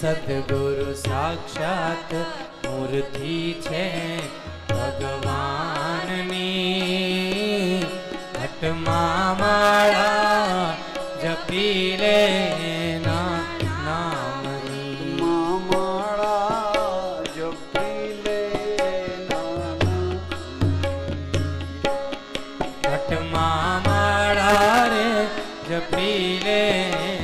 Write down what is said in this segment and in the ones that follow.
સદગુરુ સાક્ષાત મૂર્તિ છે ભગવાનની ઘટમાં માળા જપી લે જપી લે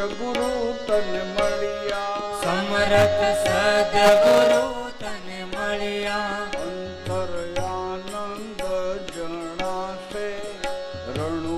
સત્ય ગુરુ તને મળ્યા. સમરથ સદગુરુ તન મળ્યા. અંતરયાનંદ જણાશે રણુકારથી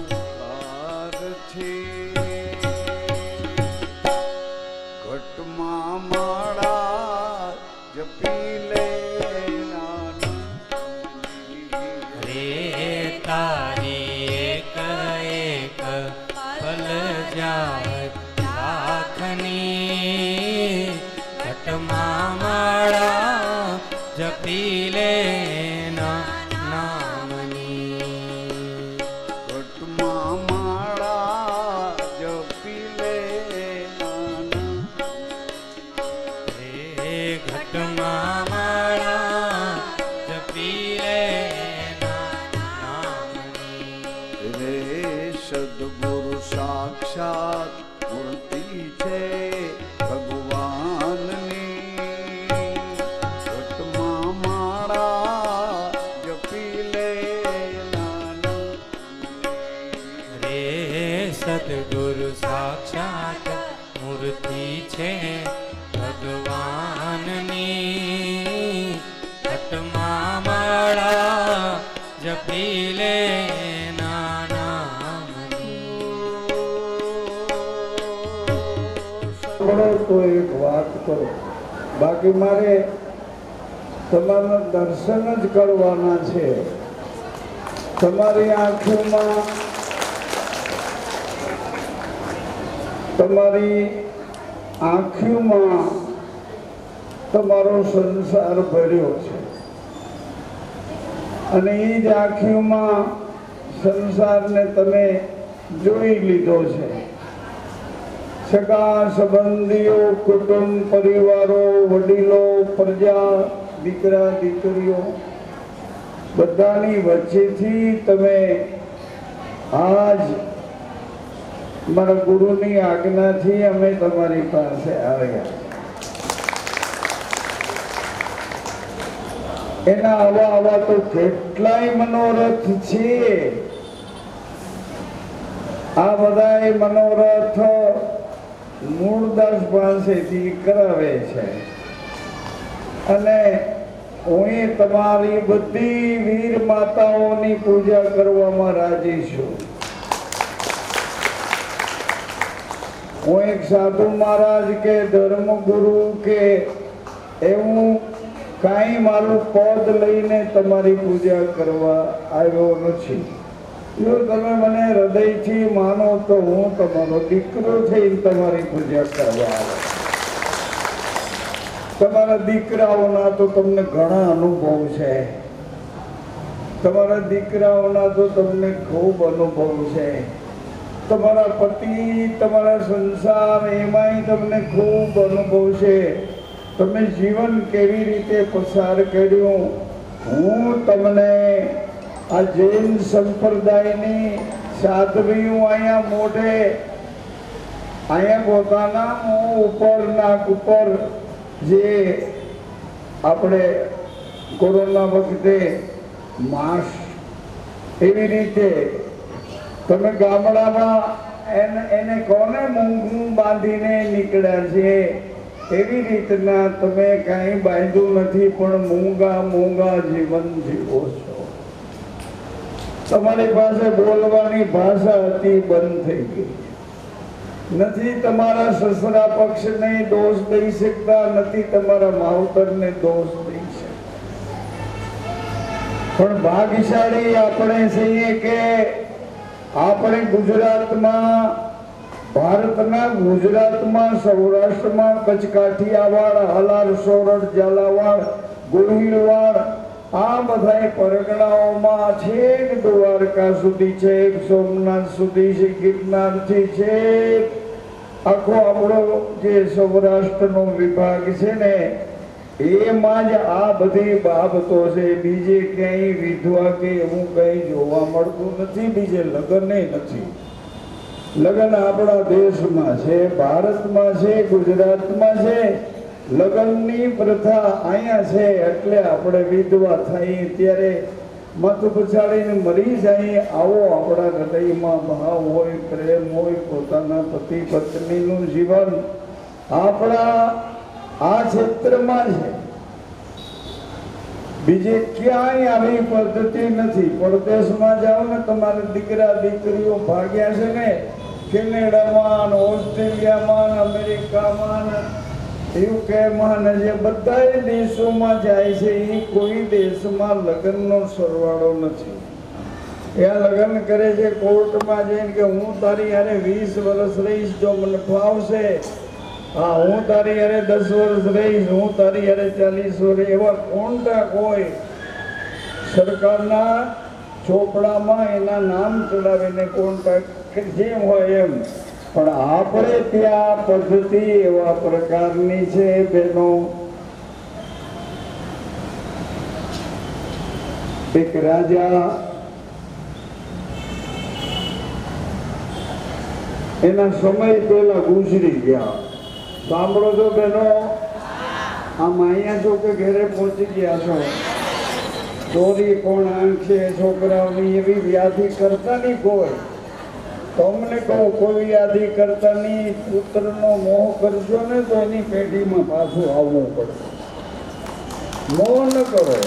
સદગુરુ સાક્ષાત મૂર્તિ છે ભગવાનની ઘટમાં માળા જપી લે તો એક વાત કરો. બાકી મારે તમારા દર્શન જ કરવાના છે. તમારી આંખોમાં તમારી આંખીમાં તમારો સંસાર ભર્યો છે. અને એ જ આંખીઓમાં સંસારને તમે જોઈ લીધો છે. સગા સંબંધીઓ, કુટુંબ પરિવારો, વડીલો, પ્રજા, દીકરા, દીકરીઓ, બધાની વચ્ચેથી તમે આજ મારા ગુરુની આજ્ઞાથી અમે તમારી પાસે આવ્યા. એના આવા આવા તો કેટલાય મનોરથ છે આ બધા મનોરથ મૂળદાસ પાસેથી કરાવે છે. અને હું તમારી બધી વીર માતાઓની પૂજા કરવામાં રાજી છું. હું એક સાધુ મહારાજ કે ધર્મગુરુ કે એવું કાંઈ મારું પદ લઈને તમારી પૂજા કરવા આવ્યો નથી. જો તમે મને હૃદયથી માનો તો હું તમારો દીકરો થઈને તમારી પૂજા કરવા આવ્યો. તમારા દીકરાઓના તો તમને ઘણા અનુભવ છે. તમારા દીકરાઓના તો તમને ખૂબ અનુભવ છે. તમારા પતિ, તમારા સંસાર, એમાંય તમને ખૂબ અનુભવ છે તમે જીવન કેવી રીતે પસાર કર્યું? હું તમને આ જૈન સંપ્રદાયની સાધવીઓ અહીંયા મોઢે. અહીંયા પોતાના મોં ઉપર, નાક ઉપર જે આપણે કોરોના વખતે માસ્ક એવી રીતે તમે ગામડામાં એને કોને મૂંગું બાંધીને નીકળ્યા છે? એવી રીતના તમે કાંઈ બાંધ્યું નથી, પણ મૂંગા મૂંગા જીવન જીવો છો. તમારી પાસે બોલવાની ભાષા હતી, બંધ થઈ ગઈ. નથી તમારા સસરા પક્ષને દોષ દઈ શકતા, નથી તમારા માવતરને દોષ દઈ શકતા. પણ ભાગ્યશાળી આપણે છીએ કે આપણે ગુજરાતમાં, ભારતના ગુજરાતમાં, સૌરાષ્ટ્રમાં કચ્છ કાઠિયાવાડ હાલાર, સોરઠ, ઝાલાવાડ ગોહિલવાડ આ બધાય પરગણાઓમાં છેક દ્વારકા સુધી છેક સોમનાથ સુધી છે, ગિરનારથી છેક આખો આપણો જે સૌરાષ્ટ્રનો વિભાગ છે ને એમાં જ આ બધી બાબતો છે. બીજે ક્યાંય વિધવા કે એવું કંઈ જોવા મળતું નથી. બીજે લગ્ન નથી. લગ્ન આપણા દેશમાં છે, ભારતમાં છે, ગુજરાતમાં છે. લગ્નની પ્રથા અહીંયા છે એટલે આપણે વિધવા થઈએ ત્યારે મત પછાડીને મરી જાય. આવો આપણા હૃદયમાં ભાવ હોય, પ્રેમ હોય, પોતાના પતિ પત્નીનું જીવન. આપણા આ ક્ષેત્રમાં છે. બીજે ક્યાંય આવી પદ્ધતિ નથી. પરદેશમાં જાઓ ને તમારે દીકરા દીકરીઓ ભાગ્યા છે ને, કેનેડામાં, ઓસ્ટ્રેલિયામાં, અમેરિકામાં યુકેમાં જે બધા દેશોમાં જાય છે એ કોઈ દેશમાં લગ્નનો સરવાળો નથી. ત્યાં લગ્ન કરે છે, કોર્ટમાં જઈને કે હું તારી યારે વીસ વર્ષ રહીશ, જો મને ફાવશે હા હું તારી હારે દસ વર્ષ રહીશ, હું તારી હારે ચાલીસ વર્ષ, એવા કોન્ટ્રાક્ટ હોય સરકારના ચોપડામાં એના નામ ચડાવીને કોન્ટ્રાક્ટ જેમ હોય એમ. પણ આપણે ત્યાં પદ્ધતિ એવા પ્રકારની છે બેનો. એક રાજા એના સમય પહેલા ગુજરી ગયા. સાંભળો છો બહેનો આમ અહીંયા છો કે ઘરે પહોંચી ગયા છો. ચોરી કોણ આંખ છોકરાઓની એવી વ્યાધિ કરતા નહીં કોઈ તમને કહું, કોઈ વ્યાધિ કરતા નહીં પુત્રનો મોહ કરજો ને તો એની પેઢીમાં પાછું આવવું પડે મોહ ન કરો.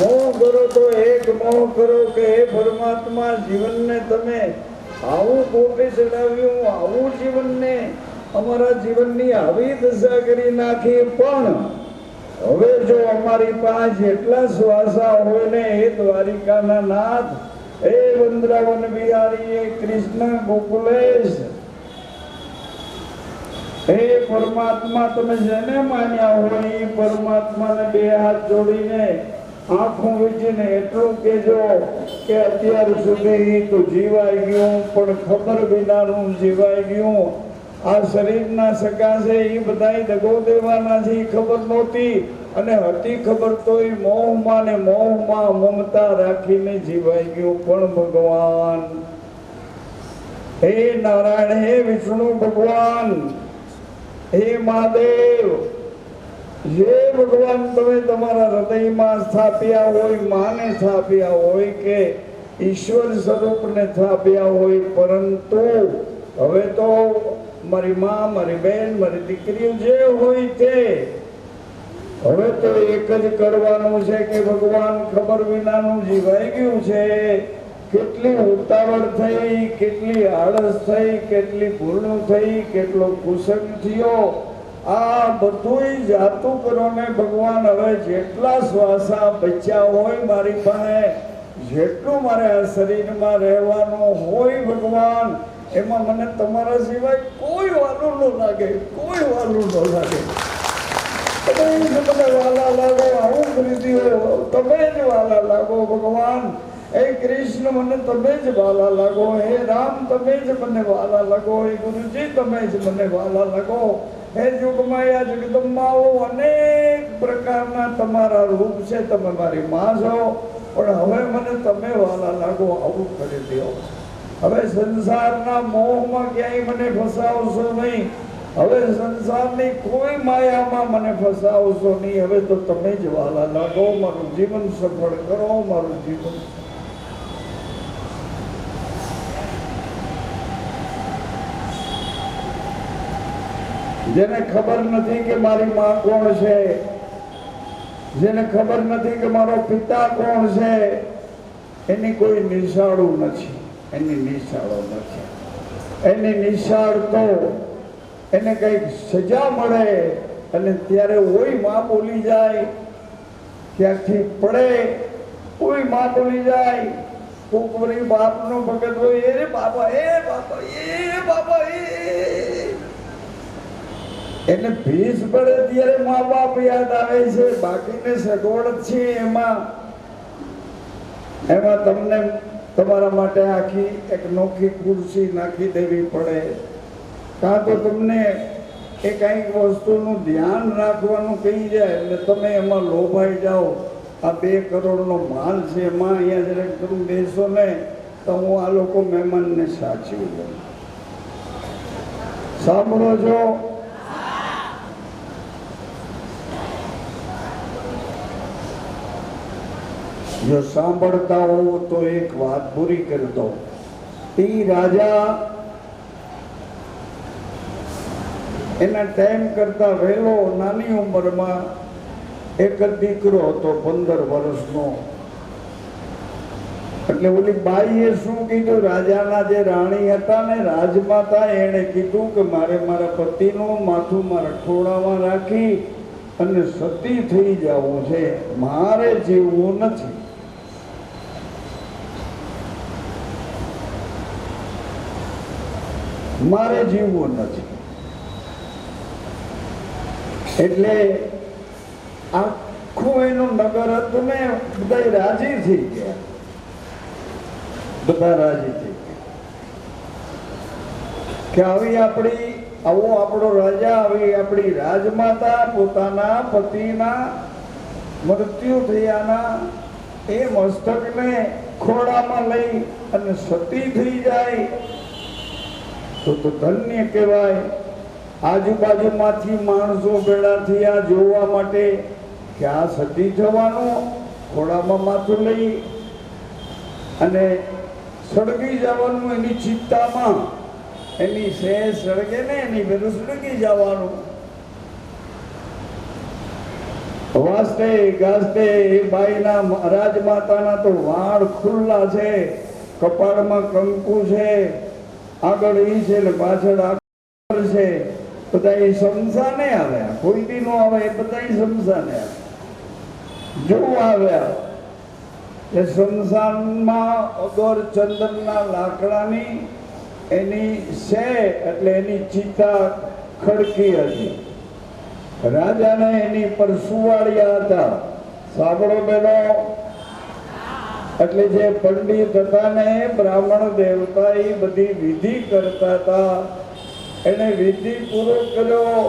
મોહ કરો તો એક મોહ કરો કે હે પરમાત્મા, જીવનને તમે આવું કોપી ચડાવ્યું, આવું જીવનને અમારા જીવનની આવી દશા કરી નાખી, પણ હવે જો અમારી પાસે જેટલા શ્વાસા હોય ને એ દ્વારિકાના નાથ, એ વૃંદાવન બિહારી એ કૃષ્ણ ગોકુલેશ. હે પરમાત્મા, તમે જેને માન્યા હોય એ પરમાત્માને બે હાથ જોડીને આંખો વીંચીને એટલું કહેજો કે અત્યાર સુધી તો જીવાઈ ગયું, પણ ખબર વિનાનું જીવાઈ ગયું. આ શરીરના છે, એ બધા દગો દેવાના છે, એ ખબર નહોતી. અને હતી ખબર તોય મોહમાં ને મોહમાં મમતા રાખીને જીવાઈ ગયું પણ ભગવાન. હે નારાયણ, હે વિષ્ણુ ભગવાન, હે મહાદેવ, જે ભગવાન તમે તમારા હૃદયમાં સ્થાપ્યા હોય, માને સ્થાપ્યા હોય કે ઈશ્વર સ્વરૂપને સ્થાપ્યા હોય, પરંતુ હવે તો મારી માં, મારી બેન, મારી દીકરીઓ જે હોય તે. હવે તો એક જ કરવાનું છે કે ભગવાન ખબર વિનાનું જીવાઈ ગયું છે. કેટલી ઉતાવળ થઈ, કેટલી આળસ થઈ, કેટલી પૂર્ણ થઈ, કેટલો કુસંગ થયો. આ બધુંય જાતું કરો ને ભગવાન હવે જેટલા શ્વાસા બચ્યા હોય મારી પાસે, જેટલું મારે આ શરીરમાં રહેવાનું હોય ભગવાન એમાં મને તમારા સિવાય કોઈ વાલું ન લાગે, કોઈ વાલું ન લાગે. તમે વાલા લાગો ભગવાન. હે કૃષ્ણ તમે જ વાલા લાગો, હે રામ, તમે જ મને વાલા લાગો, હે ગુરુજી, તમે જ મને વાલા લાગો. હે યુગમાયા જગદંબાઓ, અનેક પ્રકારના તમારા રૂપ છે, તમે મારી માં છો. પણ હવે મને તમે વાલા લાગો, આવું કરી દો. હવે સંસારના મોહમાં ક્યાંય મને ફસાવશો નહીં. હવે સંસારની કોઈ માયામાં મને ફસાવશો નહીં. હવે તો તમે જ વાલા લાગો, મારું જીવન સફળ કરો, મારું જીવન જેને ખબર નથી કે મારી માં કોણ છે, જેને ખબર નથી કે મારો પિતા કોણ છે, એની કોઈ નિશાળું નથી. એની નિશાળો મળશે. એની નિશાળ તો એને કંઈક સજા મળે અને ત્યારે ઓયમાં બોલી જાય. ક્યાંકથી પડે કોઈ માં બોલી જાય. કોક વળી બાપનો ભગત હોય, એ બાપા એ બાપા એ બાપા, એ. એને ભીસ પડે ત્યારે મા બાપ યાદ આવે છે, બાકીને સગવડ છે એમાં. એમાં તમને તમારા માટે આખી એક નોખી ખુરશી નાખી દેવી પડે. કાં તો તમને એ કંઈક વસ્તુનું ધ્યાન રાખવાનું કહી જાય એટલે તમે એમાં લોભાઈ જાઓ. આ બે કરોડનો માલ છે, એમાં અહીંયા જરાક તમે બેસો ને તો હું આ લોકો મહેમાનને સાચવી લઉં. સાંભળો છો જો સાંભળતા હો તો એક વાત પૂરી કરી દો. એ રાજા એના ટાઈમ કરતા વહેલો નાની ઉંમરમાં એક જ દીકરો હતો, પંદર વર્ષનો. એટલે ઓલી બાઈએ શું કીધું? રાજાના જે રાણી હતા ને રાજમાતા, એણે કીધું કે મારે મારા પતિનું માથું મારા ખોળામાં રાખી અને સતી થઈ જવું છે. મારે જીવવું નથી. મારે જીવવું નથી. એટલે આખું એનું નગર હતું ને બધા રાજી થઈ ગયા. બધા રાજી થઈ કે આવી આપણી, આવો આપણો રાજા, આવી આપણી રાજમાતા, પોતાના પતિના મૃત્યુ થયાના એ મસ્તકને ખોડામાં લઈ અને સતી થઈ જાય. તો તો ધન્ય કહેવાય. આજુબાજુમાંથી માણસો ભેળા થયા જોવા માટે કે આ સતી થવાનું ઘોડામાં માથું લઈ અને સળગી જવાનું એની ચિત્તામાં એની સે સળગે ને, એની પેલું સળગી જવાનું. વાસ્તે ગાસ્તે બાઈના રાજમાતાના તો વાળ ખુલ્લા છે, કપાળમાં કંકુ છે. આગળ ઈ છે ને પાછળ આગળ છે. બધા એ શમશાને આવ્યા. કોઈ બી નો આવે એ બધા શમશાને આવ્યા. જોવા આવ્યા. એ શમશાનમાં અગર ચંદનના લાકડાની એની છે એટલે એની ચિતા ખડકી હતી. રાજાને એની પર સુવાડ્યા હતા. સાંભળો બેનો એટલે જે પંડિત હતા ને, બ્રાહ્મણ દેવતા, એ બધી વિધિ કરતા હતા. એને વિધિ પૂરો કર્યો.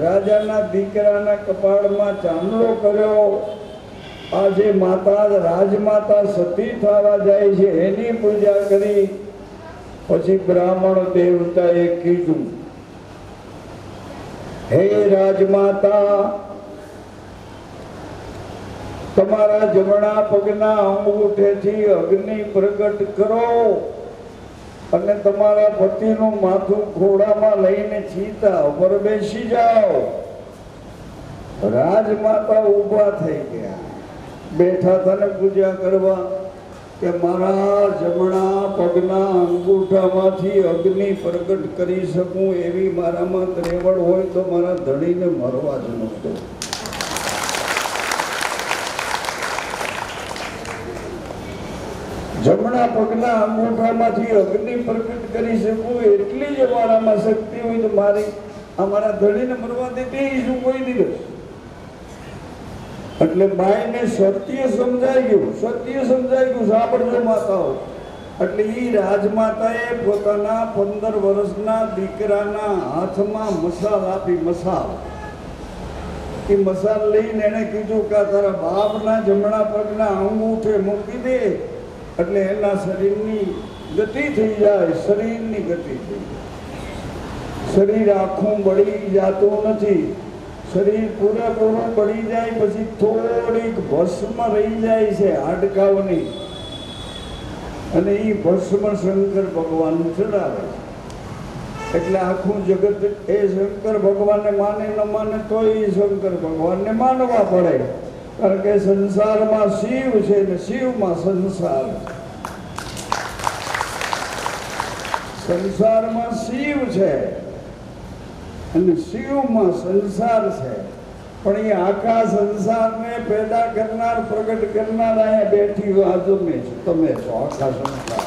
રાજાના દીકરાના કપાળમાં ચાંદલો કર્યો. આ જે માતા, રાજમાતા સતી થવા જાય છે, એની પૂજા કરી. પછી બ્રાહ્મણ દેવતાએ કીધું, હે રાજમાતા તમારા જમણા પગના અંગૂઠેથી અગ્નિ પ્રગટ કરો અને તમારા પતિનું માથું ઘોડામાં લઈને ચીતા ઉપર બેસી જાઓ. રાજમાતા ઊભા થઈ ગયા. બેઠા તને પૂજા કરવા કે મારા જમણા પગના અંગૂઠામાંથી અગ્નિ પ્રગટ કરી શકું એવી મારામાં ત્રેવડ હોય તો મારા ધણીને મરવા જ નહોતો જમણા પગના અંગૂઠામાંથી અગ્નિ પ્રગટ કરી શકું, એટલી જ મારામાં શક્તિ હોય તો મારી અમારા ધણીને મરવા દેતી શું કોઈ દિવસ. એટલે બાઈને સત્ય સમજાઈ ગયું, સત્ય સમજાઈ ગયું, સાંભળજો માતાઓ. એટલે એ રાજમાતાએ પોતાના પંદર વર્ષના દીકરાના હાથમાં મસાલ આપી, મસાલ. એ મસાલ લઈને એને કીધું કે તારા બાપના જમણા પગના અંગૂઠે મૂકી દે. એટલે એના શરીરની ગતિ થઈ જાય, શરીરની ગતિ થઈ જાય. શરીર આખું બળી જાતું નથી. શરીર પૂરેપૂરું બળી જાય, પછી થોડીક ભસ્મ રહી જાય છે હાડકાઓની. અને એ ભસ્મ શંકર ભગવાન ચડાવે છે. એટલે આખું જગત એ શંકર ભગવાનને માને ન માને તો એ શંકર ભગવાનને માનવા પડે. કારણ કે સંસારમાં શિવ છે ને શિવમાં સંસાર. સંસારમાં શિવ છે અને શિવમાં સંસાર છે. પણ એ આખા સંસારને પેદા કરનાર, પ્રગટ કરનાર અહીંયા બેઠી વાતો મેં છું તમે છો, આખા સંસાર.